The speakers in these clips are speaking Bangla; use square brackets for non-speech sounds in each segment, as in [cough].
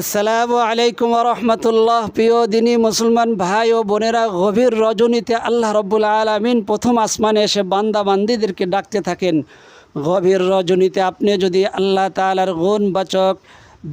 আসসালামু আলাইকুম রহমতুল্লাহ। প্রিয় দিনী মুসলমান ভাই ও বোনেরা, গভীর রজনীতে আল্লাহ রব্বুল আলমিন প্রথম আসমানে এসে বান্দা বান্দিদেরকে ডাকতে থাকেন। গভীর রজনীতে আপনি যদি আল্লাহ তালার গুণবাচক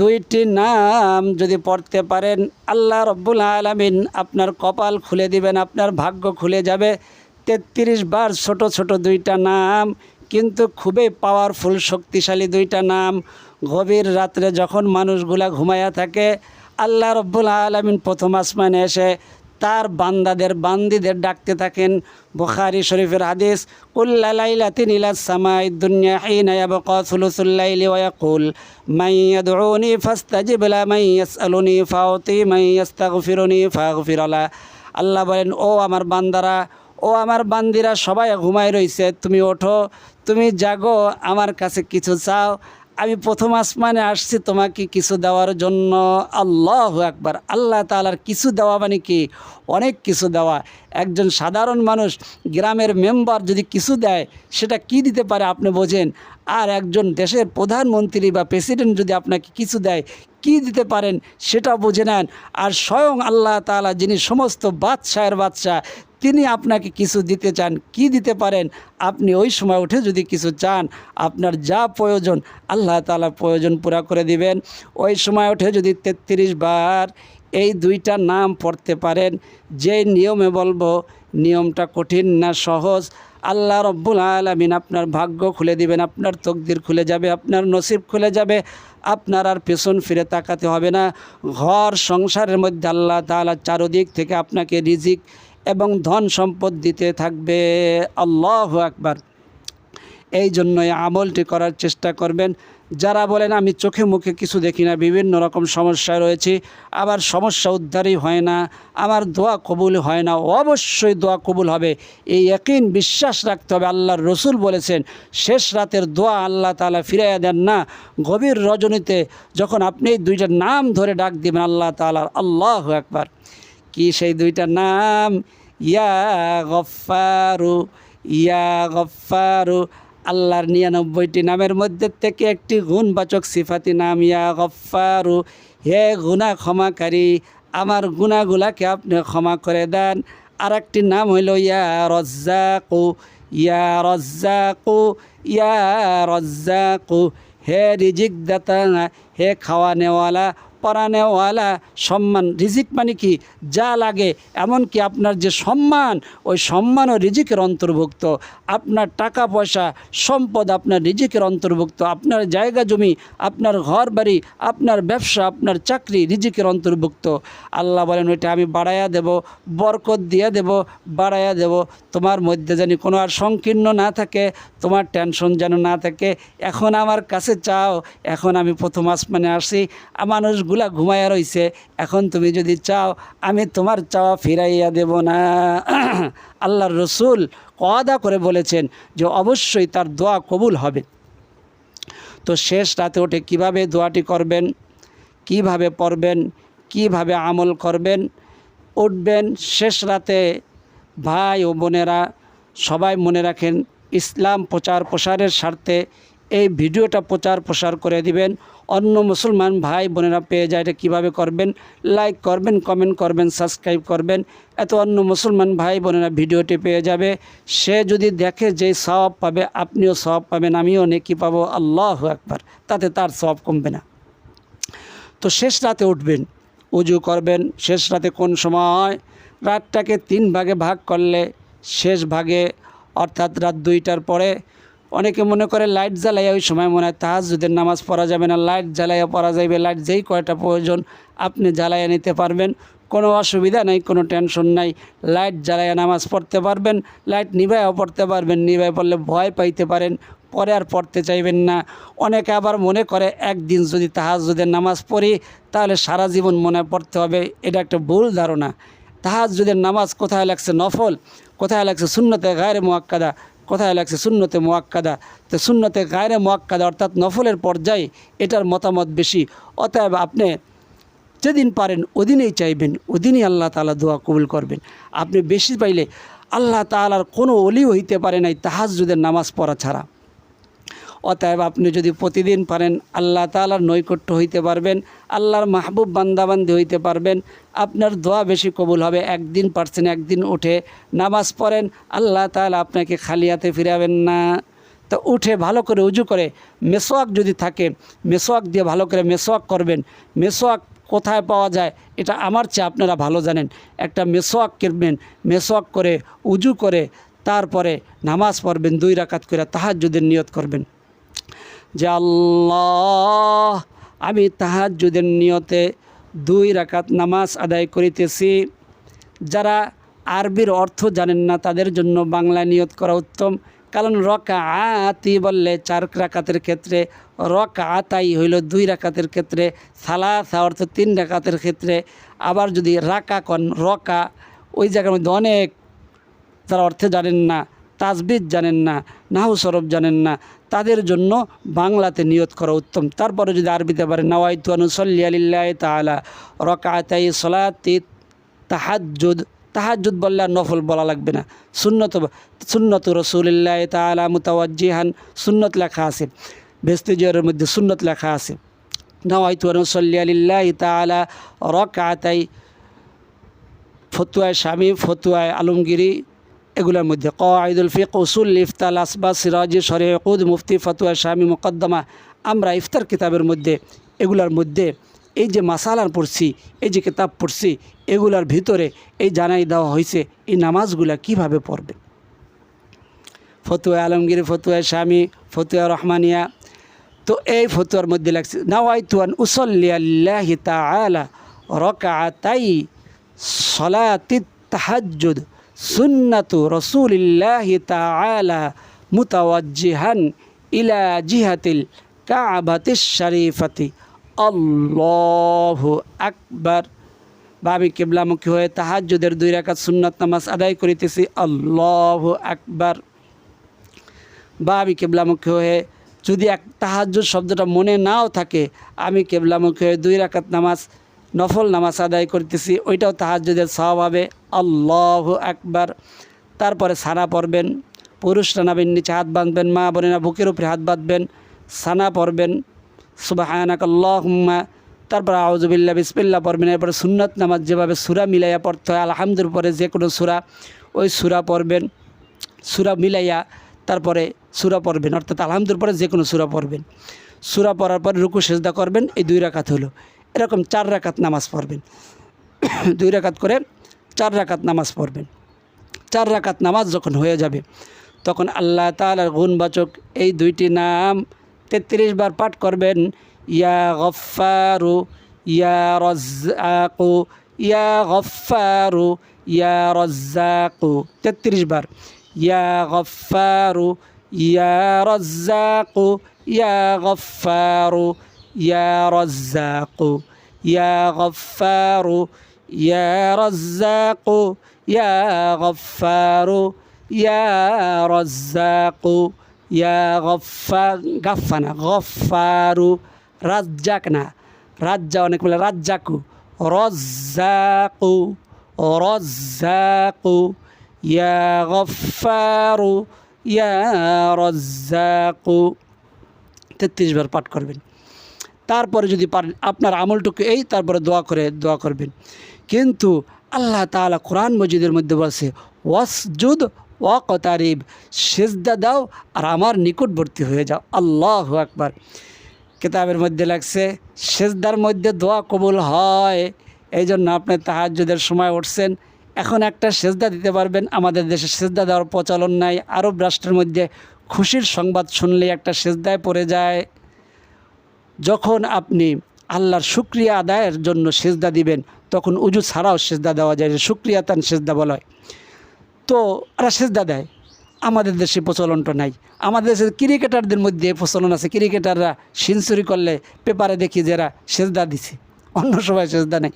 দুইটি নাম যদি পড়তে পারেন, আল্লাহ রব্বুল আলমিন আপনার কপাল খুলে দিবেন, আপনার ভাগ্য খুলে যাবে। তেত্রিশ বার ছোট ছোট দুইটা নাম কিন্তু খুবই পাওয়ারফুল শক্তিশালী দুইটা নাম। গভীর রাত্রে যখন মানুষগুলা ঘুমায়া থাকে, আল্লাহ রব্বুল আলমিন প্রথম আসমানে এসে তার বান্দাদের, বান্দিদের ডাকতে থাকেন। বুখারি শরীফের ইলা সামাই দুনিয়া আল্লাহ বলেন, ও আমার বান্দারা ও আমার বান্দিরা সবাই ঘুমায় রইছে, তুমি ওঠো, তুমি জাগো, আমার কাছে কিছু চাও। আমি প্রথম আসমানে আসছি তোমাকে কিছু দেওয়ার জন্য। আল্লাহ একবার আল্লাহ তালার কিছু দেওয়া মানে কি? অনেক কিছু দেওয়া। একজন সাধারণ মানুষ গ্রামের মেম্বার যদি কিছু দেয়, সেটা কি দিতে পারে আপনি বোঝেন? আর একজন দেশের প্রধানমন্ত্রী বা প্রেসিডেন্ট যদি আপনাকে কিছু দেয়, কি দিতে পারেন সেটা বুঝে নেন। আর স্বয়ং আল্লাহ তাআলা যিনি সমস্ত বাদশাহের বাদশাহ তিনি আপনাকে কিছু দিতে চান, কি দিতে পারেন? আপনি ওই সময় উঠে যদি কিছু চান, আপনার যা প্রয়োজন, আল্লাহ তাআলা প্রয়োজন পুরা করে দিবেন। ওই সময় উঠে যদি তেত্রিশ বার এই দুইটা নাম পড়তে পারেন, যে নিয়মে বলব, নিয়মটা কঠিন না সহজ। আল্লাহ রব্বুল আলমিন আপনার ভাগ্য খুলে দিবেন, আপনার তকদির খুলে যাবে, আপনার নসিব খুলে যাবে। আপনার আর পেছন ফিরে তাকাতে হবে না। ঘর, সংসারের মধ্যে আল্লাহ তাআলা চারদিক থেকে আপনাকে রিজিক এবং ধন সম্পদ দিতে থাকবে। আল্লাহ আকবার। এই জন্য এই আমলটি করার চেষ্টা করবেন। যারা বলেন, আমি চোখে মুখে কিছু দেখি না, বিভিন্ন রকম সমস্যায় রয়েছে, আবার সমস্যা উদ্ধারই হয় না, আমার দোয়া কবুল হয় না। অবশ্যই দোয়া কবুল হবে। এই একই বিশ্বাস রাখতে হবে। আল্লাহর রসুল বলেছেন, শেষ রাতের দোয়া আল্লাহ তালা ফিরাইয়া দেন না। গভীর রজনীতে যখন আপনি এই দুইটা নাম ধরে ডাক দিবেন, আল্লাহ তালার আল্লাহ একবার কি সেই দুইটা নাম? ইয়া গফারু ইয়া গফারু আল্লাহর নিরানব্বইটি নামের মধ্যে থেকে একটি গুণবাচক সিফাতি নাম, ইয়া গফারু হে গুণা ক্ষমাকারী, আমার গুণাগুলাকে আপনি ক্ষমা করে দেন। আর একটি নাম হইল ইয়া রজ্জাকু ইয়া রজ্জাকু ইয়া রজ্জাকু, হে রিজিক দাতা হে খাওয়া নেওয়ালা পরানেওয়ালা সম্মান। রিজিক মানে কি? যা লাগে। এমনকি আপনার যে সম্মান, ওই সম্মান ও রিজিকের অন্তর্ভুক্ত। আপনার টাকা, পয়সা, সম্পদ আপনার রিজিকের অন্তর্ভুক্ত। আপনার জায়গা, জমি, আপনার ঘর বাড়ি আপনার ব্যবসা, আপনার চাকরি রিজিকের অন্তর্ভুক্ত। আল্লাহ বলেন, ওইটা আমি বাড়াইয়া দেব, বরকত দিয়ে দেব, বাড়াইয়া দেব। তোমার মধ্যে জানি কোনো আর সংকীর্ণ না থাকে, তোমার টেনশন যেন না থাকে। এখন আমার কাছে চাও, এখন আমি প্রথম আসমানে আসি। মানুষগুলা ঘুমাইয়া রইছে, এখন তুমি যদি চাও, আমি তোমার চাওয়া ফিরাইয়া দেব না। [clears throat] আল্লাহর রসুল কদা করে বলেছেন যে অবশ্যই তার দোয়া কবুল হবে। তো শেষ রাতে ওঠে কীভাবে দোয়াটি করবেন, কীভাবে পড়বেন, কীভাবে আমল করবেন, উঠবেন, শেষ রাতে ভাই ও বোনেরা সবাই মনে রাখেন, ইসলাম প্রচার প্রসারের স্বার্থে এই ভিডিওটা প্রচার প্রসার করে দিবেন। অন্য মুসলমান ভাই বোনেরা পেয়ে যায় এটা কীভাবে করবেন? লাইক করবেন কমেন্ট করবেন সাবস্ক্রাইব করবেন। এত অন্য মুসলমান ভাই বোনেরা ভিডিওটি পেয়ে যাবে। সে যদি দেখে যে সব পাবে, আপনিও সব পাবেন, আমিও নেকি পাবো। আল্লাহ একবার তাতে তার সব কমবে না। তো শেষ রাতে উঠবেন, উজু করবেন। শেষ রাতে কোন সময়? রাতটাকে তিন ভাগে ভাগ করলে শেষ ভাগে, অর্থাৎ রাত দুইটার পরে অনেকে মনে করে লাইট জ্বালাইয়া ওই সময় মনে হয় তাহাজুদের নামাজ পড়া যাবে না, লাইট জ্বালাইয়া পড়া যাবে লাইট যেই কয়টা প্রয়োজন আপনি জ্বালাইয়া নিতে পারবেন। কোনো অসুবিধা নাই, কোনো টেনশন নাই, লাইট জ্বালাইয়া নামাজ পড়তে পারবেন, লাইট নিভাইয়াও পড়তে পারবেন নিভাই পড়লে ভয় পাইতে পারেন, পরে আর পড়তে চাইবেন না। অনেকে আবার মনে করে একদিন যদি তাহাজুদের নামাজ পড়ি, তাহলে সারা জীবন মনে পড়তে হবে, এটা একটা ভুল ধারণা। তাহাজুদের নামাজ কোথায় লাগছে নফল, কোথায় লাগছে শূন্যতে গায়ের মোয়াক্কাদা কোথায় লাগছে শূন্যতে মোয়াক্কাদা। তো শূন্যতে গায়রে মোয়াক্কাদা অর্থাৎ নফলের পর্যায়ে এটার মতামত বেশি। অতএব আপনি যেদিন পারেন ওদিনেই চাইবেন, ওদিনই আল্লাহ তালা দোয়া কবুল করবেন। আপনি বেশি পাইলে আল্লাহ তালার কোনো অলিও হইতে পারে নাই তাহাজুদের নামাজ পড়া ছাড়া। অতএব আপনি যদি প্রতিদিন পারেন, আল্লাহ তালার নৈকট্য হইতে পারবেন, আল্লাহর মাহবুব বান্দাবান্দি হইতে পারবেন, আপনার দোয়া বেশি কবুল হবে, একদিন পারছেন, একদিন উঠে নামাজ পড়েন, আল্লাহ তালা আপনাকে খালি হাতে ফিরাবেন না। তো উঠে ভালো করে উজু করে মেসোয়াক যদি থাকে মেসোয়াক দিয়ে ভালো করে মেসোয়াক করবেন মেসোয়াক কোথায় পাওয়া যায়, এটা আমার চেয়ে আপনারা ভালো জানেন। একটা মেসোয়াক কিনবেন মেসোয়াক করে উজু করে, তারপরে নামাজ পড়বেন, দুই রাকাত করে তাহাজ্জুদের নিয়ত করবেন। যে আল্লাহ, আমি তাহাজ্জুদের নিয়তে দুই রাকাত নামাজ আদায় করিতেছি। যারা আরবির অর্থ জানেন না, তাদের জন্য বাংলা নিয়ত করা উত্তম। কারণ রকা আতি বললে চার রাকাতের ক্ষেত্রে রকা আতাই হইল দুই রাকাতের ক্ষেত্রে, সালাসা অর্থ তিন রাকাতের ক্ষেত্রে। আবার যদি রাকা কন রকা, ওই জায়গার মধ্যে অনেক তারা অর্থে জানেন না তাজবিদ জানেন না, নাহু সরব জানেন না। তাদের জন্য বাংলাতে নিয়ত করা উত্তম। তারপরে যদি আরবিতে পারে নওয়াইতু আনুসল্লি আলিল্লাহ তালা রকাতাই সলাতি তাহাজ্জুদ। তাহাজ্জুদ বললে আর নফল বলা লাগবে না। সুন্নত সুন্নত রসুলিল্লাহ তালা মুতাওয়াজ্জিহান, সুন্নত লেখা আছে। ভেস্তিজয়ের মধ্যে সুন্নত লেখা আছে। নওয়াইতু আনুসল্লি আলিল্লাহ তালা রকাতাই ফতুয়ায় স্বামী ফতুয়ায় আলমগিরি এগুলোর মধ্যে ক কঈদুল ফিক উসুল ইফতাল আসবা সিরাজি শরিয়কুদ মুফতি, ফতুয়া, শামী, মুকদ্দমা, আমরা ইফতার কিতাবের মধ্যে এগুলার মধ্যে এই যে মাসালার পড়ছি, এই যে কিতাব পড়ছি, এগুলার ভিতরে এই জানাই দেওয়া হয়েছে, এই নামাজগুলা কীভাবে পড়বে? ফতুয়া আলমগীর, ফতুয়া স্বামী ফতুয়া রহমানিয়া, তো এই ফতুয়ার মধ্যে লাগছে নাওয়াইতুয়ান উসল্লি আল্লাহি তাআলা রকাতাই সলাতিত তাহাজ্জুদ। সুন্নাতু রসুলিল্লাহি তাআলা মুতাওয়াজ্জিহান ইলা জিহাতিল কাবাতিস শরীফাতি। আল্লাহু আকবার। বা আমি কেবলামুখী হয়ে তাহাজ্জুদের দুই রাকাত সুন্নত নামাজ আদায় করিতেছি। আল্লাহু আকবার। বা আমি কেবলামুখী হয়ে যদি এক তাহাজ্জুদ শব্দটা মনে নাও থাকে, আমি কেবলামুখী হয়ে দুই রাকাত নামাজ নফল নামাজ আদায় করতেছি, ওইটাও তাহাজ্জুদের সব হবে। আল্লাহ আকবার। তারপরে সানা পড়বেন, পুরুষরা নাবেন নিচে হাত বাঁধবেন, মা বোনেরা বুকের উপরে হাত বাঁধবেন, সানা পড়বেন আল্লাহুম্মা। তারপর আউজবিল্লা বিসমিল্লা পড়বেন, এরপরে সুন্নত নামাজ যেভাবে সুরা মিলাইয়া পড়তে হয়, আলহামদুর পরে যে কোনো সুরা, ওই সুরা পড়বেন, সুরা মিলাইয়া তারপরে সুরা পড়বেন, অর্থাৎ আলহামদুর পরে যে কোনো সুরা পড়বেন। সুরা পড়ার পরে রুকু, সেজদা করবেন, এই দুই রাকাত হলো। এরকম চার রাকাত নামাজ পড়বেন। [coughs] দুই রাকাত করে চার রাকাত নামাজ পড়বেন। চার রাকাত নামাজ যখন হয়ে যাবে, তখন আল্লাহ তালার গুণবাচক এই দুইটি নাম তেত্রিশ বার পাঠ করবেন। ইয়া গফারু ইয়া রজ্জাকু, ইয়া গফারু ইয়া রজ্জাকু। তেত্রিশ বার। ইয়া গফারু ইয়া রজ্জাকু, ইয়া গফারু ইয়া রজ্জাকু ইয়া গফারু ইয়া রজ্জাকু ইয়া গফারু ইয়া রজ্জাকু ইয়া গফা গাফা না গফারু রাজ্জাক না রাজ্জা অনেক বলে রাজ্জাকু রজ্জাকু ইয়া গফারু ইয়া রজ্জাকু তেত্রিশ বার পাঠ করবেন। তারপরে যদি পারেন, আপনার আমলটুকু এই, তারপরে দোয়া করে, দোয়া করবেন। কিন্তু আল্লাহ তাআলা কোরআন মজিদের মধ্যে বলছে, ওয়াসজুদ ওয়াকতারিব সেজদা দাও আর আমার নিকটবর্তী হয়ে যাও। আল্লাহ আকবার। কিতাবের মধ্যে লাগছে, সেজদার মধ্যে দোয়া কবুল হয়। এই জন্য আপনি তাহাজ্জুদের সময় উঠছেন, এখন একটা সেজদা দিতে পারবেন। আমাদের দেশে সেজদা দেওয়ার প্রচলন নাই। আরব রাষ্ট্রের মধ্যে খুশির সংবাদ শুনলে একটা সেজদায় পড়ে যায়। যখন আপনি আল্লাহর শুক্রিয়া আদায়ের জন্য সেজদা দিবেন, তখন উজু ছাড়াও সেজদা দেওয়া যায় শুক্রিয়া তান সেজদা বলা হয়। তো ওরা সেজদা দেয়। আমাদের দেশে প্রচলনটা নাই। আমাদের দেশের ক্রিকেটারদের মধ্যে প্রচলন আছে। ক্রিকেটাররা সেঞ্চুরি করলে পেপারে দেখি যারা সেজদা দিছে। অন্য সময় সেজদা নেই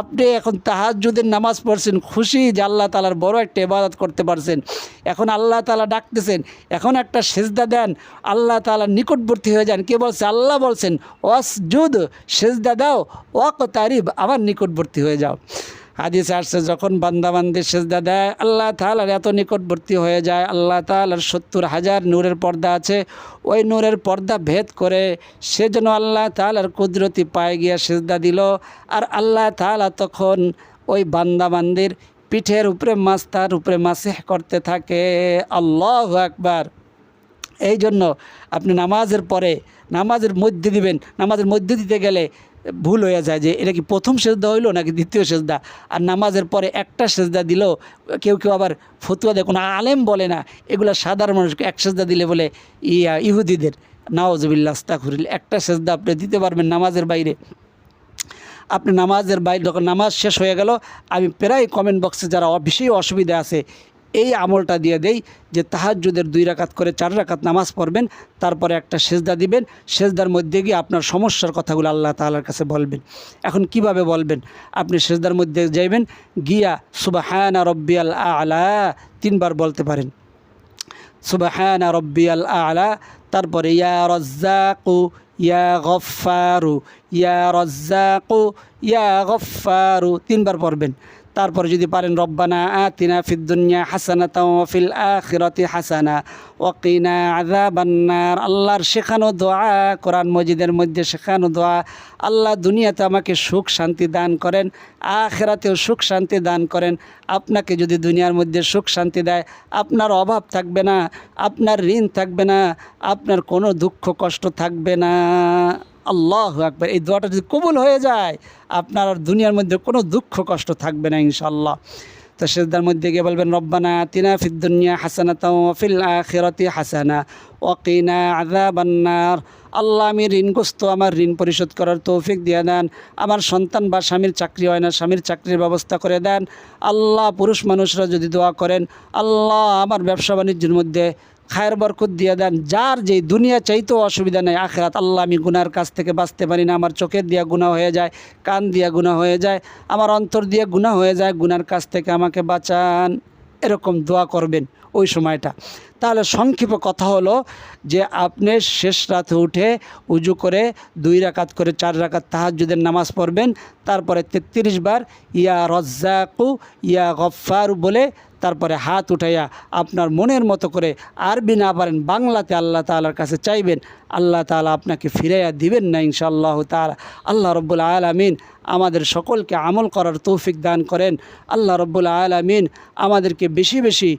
আপনি এখন তাহার যদি নামাজ পড়ছেন, খুশি যে আল্লাহ তালার বড় একটা ইবাদত করতে পারছেন। এখন আল্লাহ তালা ডাকতেছেন, এখন একটা সেজদা দেন, আল্লাহ তালার নিকটবর্তী হয়ে যান। কে বলছে? আল্লাহ বলছেন অসজুদ সেজদা দাও ওয়াক তারিব আমার নিকটবর্তী হয়ে যাও। হাদিস আসছে, যখন বান্দাবান্দি সেজদা দেয়, আল্লাহ তালার এত নিকটবর্তী হয়ে যায়, আল্লাহ তালার সত্তর হাজার নূরের পর্দা আছে, ওই নূরের পর্দা ভেদ করে সে যেন আল্লাহ তালার কুদরতি পায়ে গিয়া সেজদা দিল। আর আল্লাহ তালা তখন ওই বান্দাবান্দির পিঠের উপরে মাস্তার উপরে মাসেহ করতে থাকে। আল্লাহ একবার এই জন্য আপনি নামাজের পরে, নামাজের মধ্যে দিবেন, নামাজের মধ্যে দিতে গেলে ভুল হয়ে যায় যে এটা কি প্রথম সেজদা হইল নাকি দ্বিতীয় সেজদা? আর নামাজের পরে একটা সেজদা দিল, কেউ কেউ আবার ফতুয়া দেয়। কোনো আলেম বলে না, এগুলো সাধারণ মানুষকে এক সেজদা দিলে বলে, ইয়া ইহুদিদের নাওজবিল্লা আস্তাকুরিল একটা সেজদা আপনি দিতে পারবেন নামাজের বাইরে। আপনি নামাজের বাইরে যখন নামাজ শেষ হয়ে গেল, আমি প্রায় কমেন্ট বক্সে যারা অ- অসুবিধা আছে এই আমলটা দিয়ে দেই যে তাহাজ্জুদের দুই রাকাত করে চার রাকাত নামাজ পড়বেন, তারপরে একটা সেজদা দিবেন, সেজদার মধ্যে গিয়ে আপনার সমস্যার কথাগুলো আল্লাহ তাআলার কাছে বলবেন। এখন কীভাবে বলবেন? আপনি সেজদার মধ্যে যাইবেন, গিয়া সুবাহানা রব্বিয়াল আলা তিনবার বলতে পারেন। সুবাহানা রব্বিয়াল আলা, তারপরে ইয়া রজ্জাকু, ইয়া গফারু ইয়া রজ্জাকু, ইয়া গফারু তিনবার পড়বেন। তারপরে যদি পারেন, রব্বানা আতিনা ফিদ দুনিয়া হাসানাতা ওয়া ফিল আখিরাতি হাসানা ওয়াকিনা আযাবান্নার আল্লাহর শেখানো দোয়া, কোরআন মজিদের মধ্যে শেখানো দোয়া, আল্লাহ দুনিয়াতে আমাকে সুখ শান্তি দান করেন, আখেরাতেও সুখ শান্তি দান করেন। আপনাকে যদি দুনিয়ার মধ্যে সুখ শান্তি দেয়, আপনার অভাব থাকবে না, আপনার ঋণ থাকবে না, আপনার কোনো দুঃখ কষ্ট থাকবে না। আল্লাহ একবার এই দোয়াটা যদি কবুল হয়ে যায়, আপনার আর দুনিয়ার মধ্যে কোনো দুঃখ কষ্ট থাকবে না ইনশাল্লাহ তো সেজদার মধ্যে গিয়ে বলবেন, রব্বানা তিনা ফিদ্দুনিয়া হাসানা ফিল আখিরাতি হাসানা ওয়াকিনা আযাবান্নার আল্লাহ আমি ঋণগ্রস্ত, আমার ঋণ পরিশোধ করার তৌফিক দিয়ে দেন। আমার সন্তান বা স্বামীর চাকরি হয় না, স্বামীর চাকরির ব্যবস্থা করে দেন। আল্লাহ পুরুষ মানুষরা যদি দোয়া করেন, আল্লাহ আমার ব্যবসা বাণিজ্যের মধ্যে খায়ের বরকত দিয়ে দেন। যার যেই দুনিয়া চাইতেও অসুবিধা নেই, আখেরাত আল্লাহ আমি গুনার কাছ থেকে বাঁচতে পারি না। আমার চোখের দিয়া গুণা হয়ে যায়, কান দিয়া গুণা হয়ে যায়, আমার অন্তর দিয়ে গুণা হয়ে যায়, গুনার কাছ থেকে আমাকে বাঁচান। এরকম দোয়া করবেন ওই সময়টা। তাহলে সংক্ষেপে কথা হলো যে আপনি শেষ রাতে উঠে উজু করে দুই রাকাত করে চার রাকাত তাহাজ্জুদের নামাজ পড়বেন। তারপরে তেত্রিশ বার, ইয়া রজ্জাকু, ইয়া গফার বলে তারপরে হাত উঠাইয়া আপনার মনের মতো করে আরবি না পারেন, বাংলাতে আল্লাহ তালার কাছে চাইবেন, আল্লাহ তালা আপনাকে ফিরাইয়া দিবেন না ইনশাআল্লাহ তালা আল্লাহ রব্বুল আলমিন আমাদের সকলকে আমল করার তৌফিক দান করেন। আল্লাহ রব্বুল আলমিন আমাদেরকে বেশি বেশি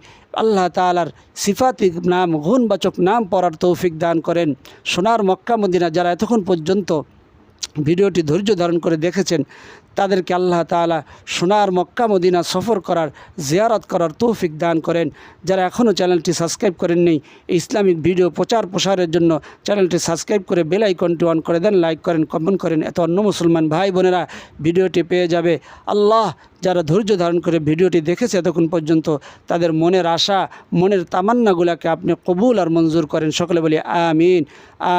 আল্লাহ তালার সিফাতিক নাম, গুণবাচক নাম পড়ার তৌফিক দান করেন। সোনার মক্কা মদিনা যারা এতক্ষণ পর্যন্ত ভিডিওটি ধৈর্য ধারণ করে দেখেছেন তাদেরকে আল্লাহ তাআলা সোনার মক্কা মদিনা সফর করার, জিয়ারত করার তৌফিক দান করেন। যারা এখনও চ্যানেলটি সাবস্ক্রাইব করেননি, ইসলামিক ভিডিও প্রচার প্রসারের জন্য চ্যানেলটি সাবস্ক্রাইব করে বেল আইকনটি অন করে দেন, লাইক করেন, কমেন্ট করেন। এত অন্য মুসলমান ভাই বোনেরা ভিডিওটি পেয়ে যাবে। আল্লাহ যারা ধৈর্য ধারণ করে ভিডিওটি দেখেছে এতক্ষণ পর্যন্ত, তাদের মনের আশা, মনের তামান্নাগুলোকে আপনি কবুল আর মঞ্জুর করেন। সকলে বলি আমিন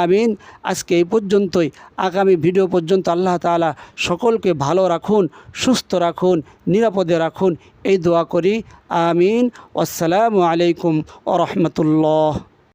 আমিন। আজকে এই পর্যন্তই। আগামী ভিডিও পর্যন্ত আল্লাহ তাআলা সকলকে ভালো রাখুন সুস্থ রাখুন নিরাপদে রাখুন। এই দোয়া করি আমিন। আসসালামু আলাইকুম ও রহমতুল্লাহ।